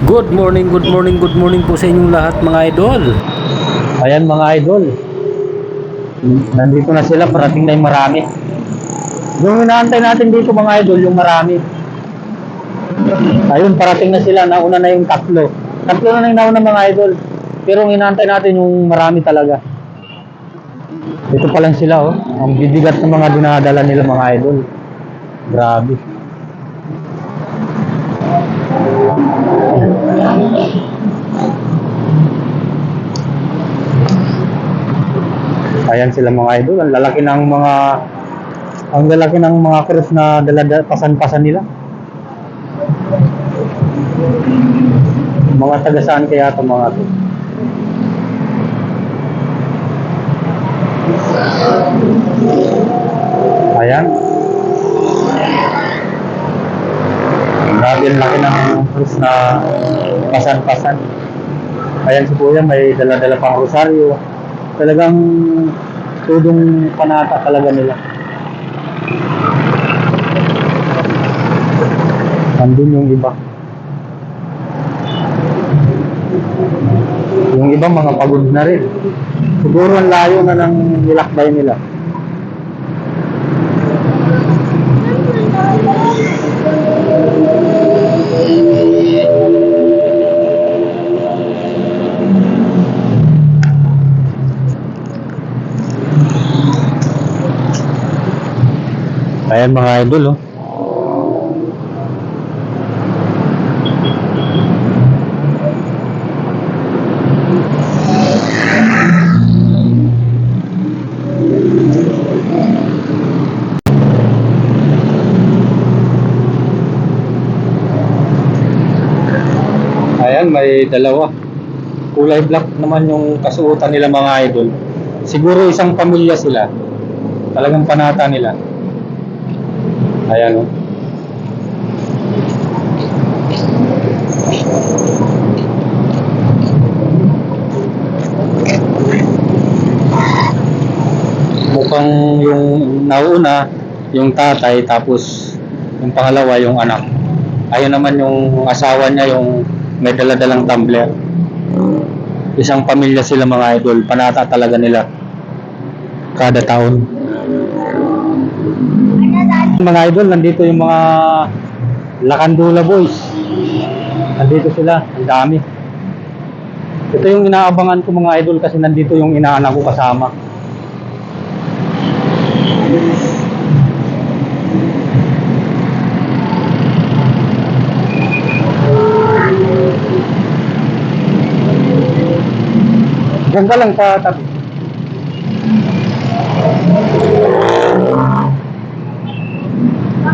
Good morning, good morning, good morning po sa inyong lahat mga idol. Ayan mga idol. Nandito na sila, parating na yung marami. Yung inaantay natin dito mga idol, yung marami. Ayun, parating na sila, nauna na yung tatlo. Tatlo na yung nauna mga idol. Pero ang inaantay natin yung marami talaga. Ito pa lang sila oh. Ang bibigat ng mga dinadala nila mga idol. Grabe. Ayan sila mga idol. Ang lalaki ng mga ang lalaki ng mga cross na dala pasan-pasan nila. Mga taga saan kaya ito mga to? Ayan. Grabe ang laki ng cross na pasan-pasan. Ayan si Kuya may dala-dala pang rosaryo. Talagang tudong panata talaga nila. Nandun yung iba. Yung iba mga pagod na rin. Siguro ang layo na ng nilakbay nila. Ayan mga idol oh. Ayan, may dalawa. Kulay black naman yung kasuotan nila mga idol. Siguro isang pamilya sila. Talagang panata nila. Ayan oh. Mukhang yung nauna, yung tatay, tapos yung pangalawa, yung anak. Ayun naman yung asawa niya, yung may daladalang tumbler. Isang pamilya sila mga idol, panata talaga nila. Kada taon. Mga idol, nandito yung mga Lakandula boys. Nandito sila, ang dami. Ito yung inaabangan ko mga idol kasi nandito yung inaanak ko kasama. Diyan ka lang sa tabi.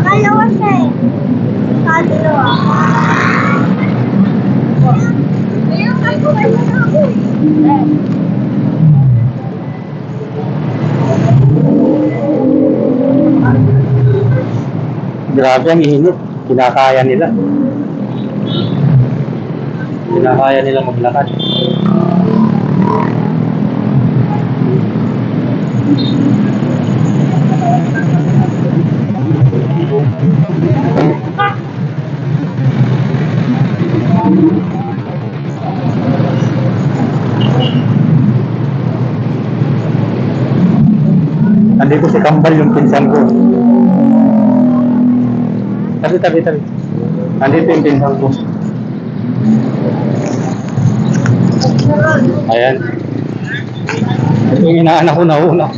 Pangalawa siya eh. Pangalawa. Ayun, ako, ayun ako. Grabe ang init. Kinakaya nila. Kinakaya nila maglakad. Nandito si Kambal yung pinsan ko. Tabi, tabi, tabi. Nandito yung pinsan ko. Ayan. Ito yung inaanak ko na una.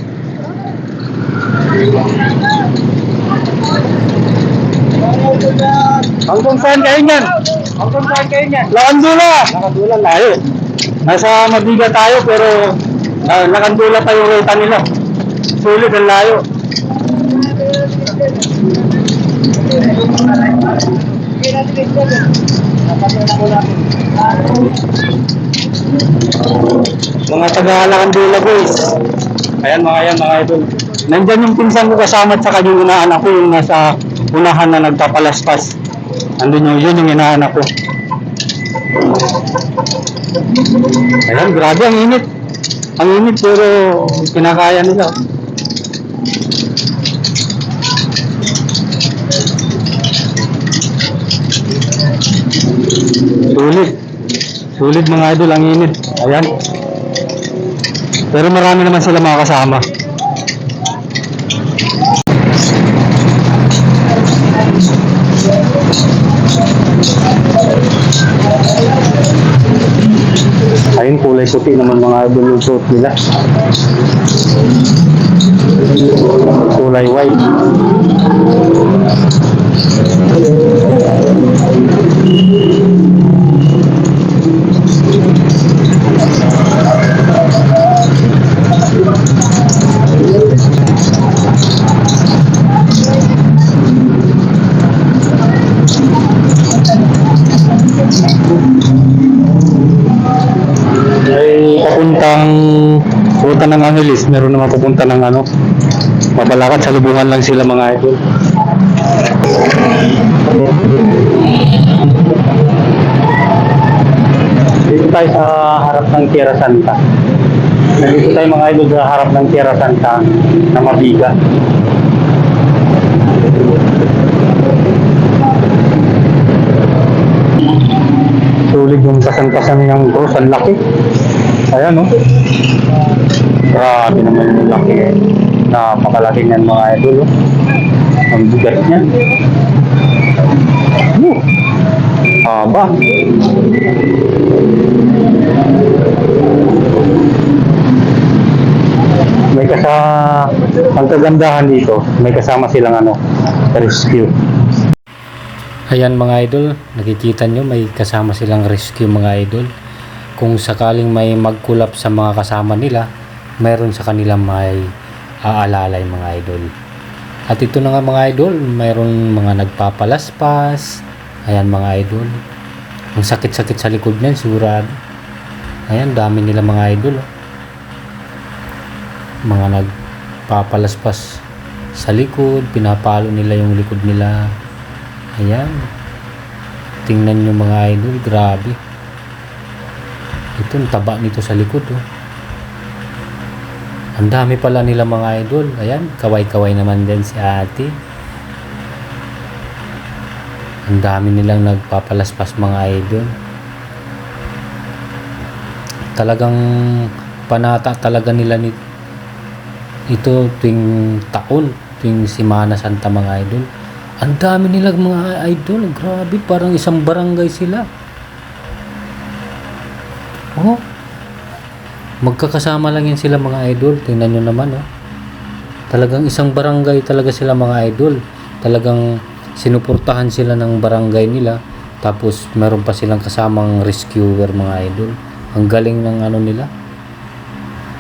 Hanggang saan kayo niyan? Hanggang saan kayo niyan? Lakandula! Lakandula, layo. Nasa Mabiga tayo pero uh, Lakandula pa yung ruta nila. Sulit ang layo. Mga taga-Lakandula boys. Ayan mga yan mga idol. Nandyan yung pinsan ko kasama at saka yung inaanak ko yung nasa unahan na nagpapalaspas. Andun yung yun yung inaanak ko. Ayan, grabe ang init. Ang init pero kinakaya nila. Sulit. Sulit mga idol, ang init. Ayan. Pero marami naman sila mga kasama. Ayun, kulay puti naman mga idol yung suot nila. Kulay white. ay papuntang ruta ng Angeles, meron naman papunta ng ano, mabalakad sa lubungan lang sila mga idol. Dito tayo sa harap ng Tierra Santa. Nandito tayo mga idol sa harap ng Tierra Santa na mabiga. Sulit yung kasan-kasan ng cross, ang laki. Ayan, no? Grabe naman yung laki. Napakalaki niyan mga idol, oh. Ang bigat niya. Uh, haba. May kasa ang kagandahan dito, may kasama silang ano, rescue. Ayan mga idol, nakikita nyo may kasama silang rescue mga idol. Kung sakaling may magkulap sa mga kasama nila, meron sa kanila may aalalay mga idol. At ito na nga mga idol, mayroon mga nagpapalaspas. Ayan mga idol. Ang sakit-sakit sa likod niyan, sigurado. Ayan, dami nila mga idol. oh. Mga nagpapalaspas sa likod, pinapalo nila yung likod nila. Ayan. Tingnan nyo mga idol, grabe. Ito, ang taba nito sa likod, oh. Ang dami pala nila mga idol. Ayan, kaway-kaway naman din si ate. Ang dami nilang nagpapalaspas mga idol. Talagang panata talaga nila ni ito tuwing taon, tuwing Simana Santa mga idol. Ang dami nilang mga idol. Grabe, parang isang barangay sila. Oh, magkakasama lang yan sila mga idol. Tingnan nyo naman, oh. Talagang isang barangay talaga sila mga idol. Talagang sinuportahan sila ng barangay nila. Tapos meron pa silang kasamang rescuer mga idol. Ang galing ng ano nila.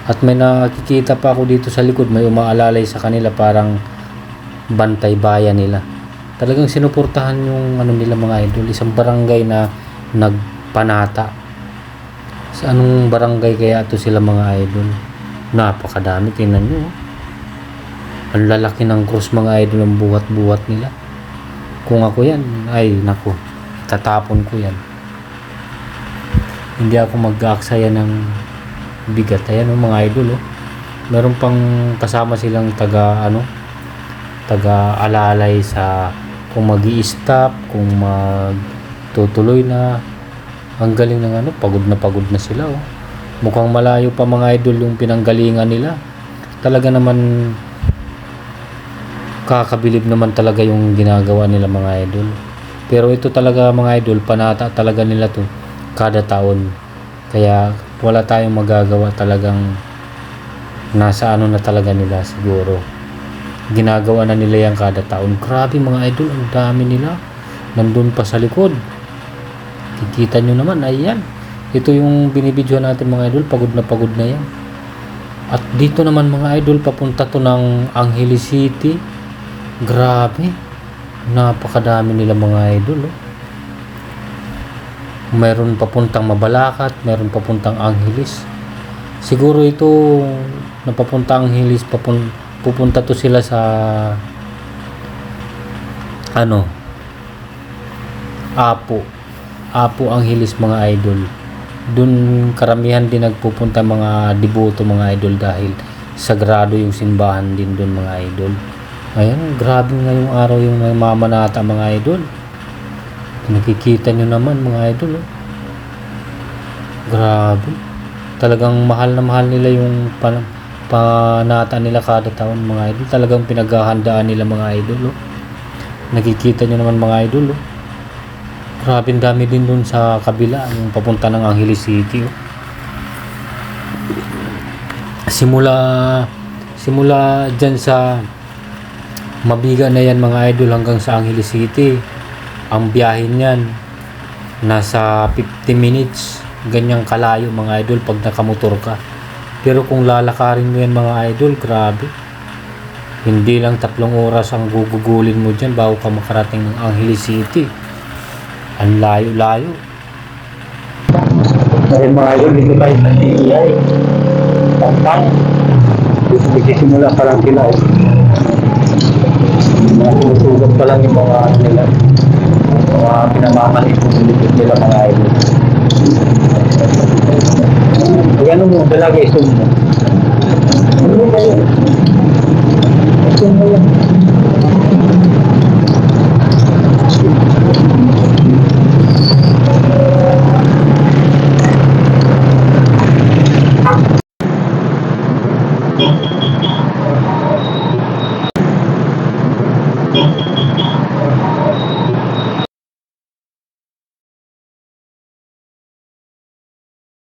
At may nakikita pa ako dito sa likod, may umaalalay sa kanila parang bantay bayan nila. Talagang sinuportahan yung ano nila mga idol, isang barangay na nagpanata. Sa anong barangay kaya to sila mga idol? Napakadami, tingnan nyo. oh. Ang lalaki ng cross mga idol ang buhat-buhat nila. Kung ako yan, ay nako, tatapon ko yan. Hindi ako mag-aaksaya ng bigat. Ayan oh, mga idol oh. Meron pang kasama silang taga ano, taga alalay sa kung mag stop kung magtutuloy na. Ang galing ng ano, pagod na pagod na sila oh. Mukhang malayo pa mga idol yung pinanggalingan nila. Talaga naman kakabilib naman talaga yung ginagawa nila mga idol. Pero ito talaga mga idol, panata talaga nila to kada taon. Kaya wala tayong magagawa talagang nasa ano na talaga nila siguro. Ginagawa na nila yan kada taon. Grabe mga idol, ang dami nila. Nandun pa sa likod. Kikita nyo naman, ayan. Ito yung binibidyo natin mga idol, pagod na pagod na yan. At dito naman mga idol, papunta to ng Angeles City. Grabe. Napakadami nila mga idol. Oh. Meron papuntang Mabalacat, meron papuntang Angeles. Siguro ito napapunta Angeles, papun pupunta to sila sa ano Apo. Apo Angeles mga idol. Doon karamihan din nagpupunta mga deboto mga idol dahil sagrado yung simbahan din doon mga idol. Ayan, grabe ngayong araw yung may mamanata mga idol. Nakikita nyo naman mga idol. Oh. Grabe. Talagang mahal na mahal nila yung pan panata nila kada taon mga idol. Talagang pinaghahandaan nila mga idol. Oh. Nakikita nyo naman mga idol. Oh. Grabe dami din dun sa kabila. Yung papunta ng Angeles City. Oh. Simula simula dyan sa mabiga na yan mga idol hanggang sa Angeles City ang biyahe niyan nasa 50 minutes ganyang kalayo mga idol pag nakamotor ka pero kung lalakarin mo yan mga idol grabe hindi lang tatlong oras ang gugugulin mo dyan bago ka makarating ng Angeles City ang layo-layo dahil mga idol dito tayo sa DEI Pampang Nagsisimula pa lang sila eh. Mga sumusugat pa lang yung mga ano nila. Mga pinamamalit kung silikit nila mga idol. Ano mo, dalaga isum mo. Ano ba yun?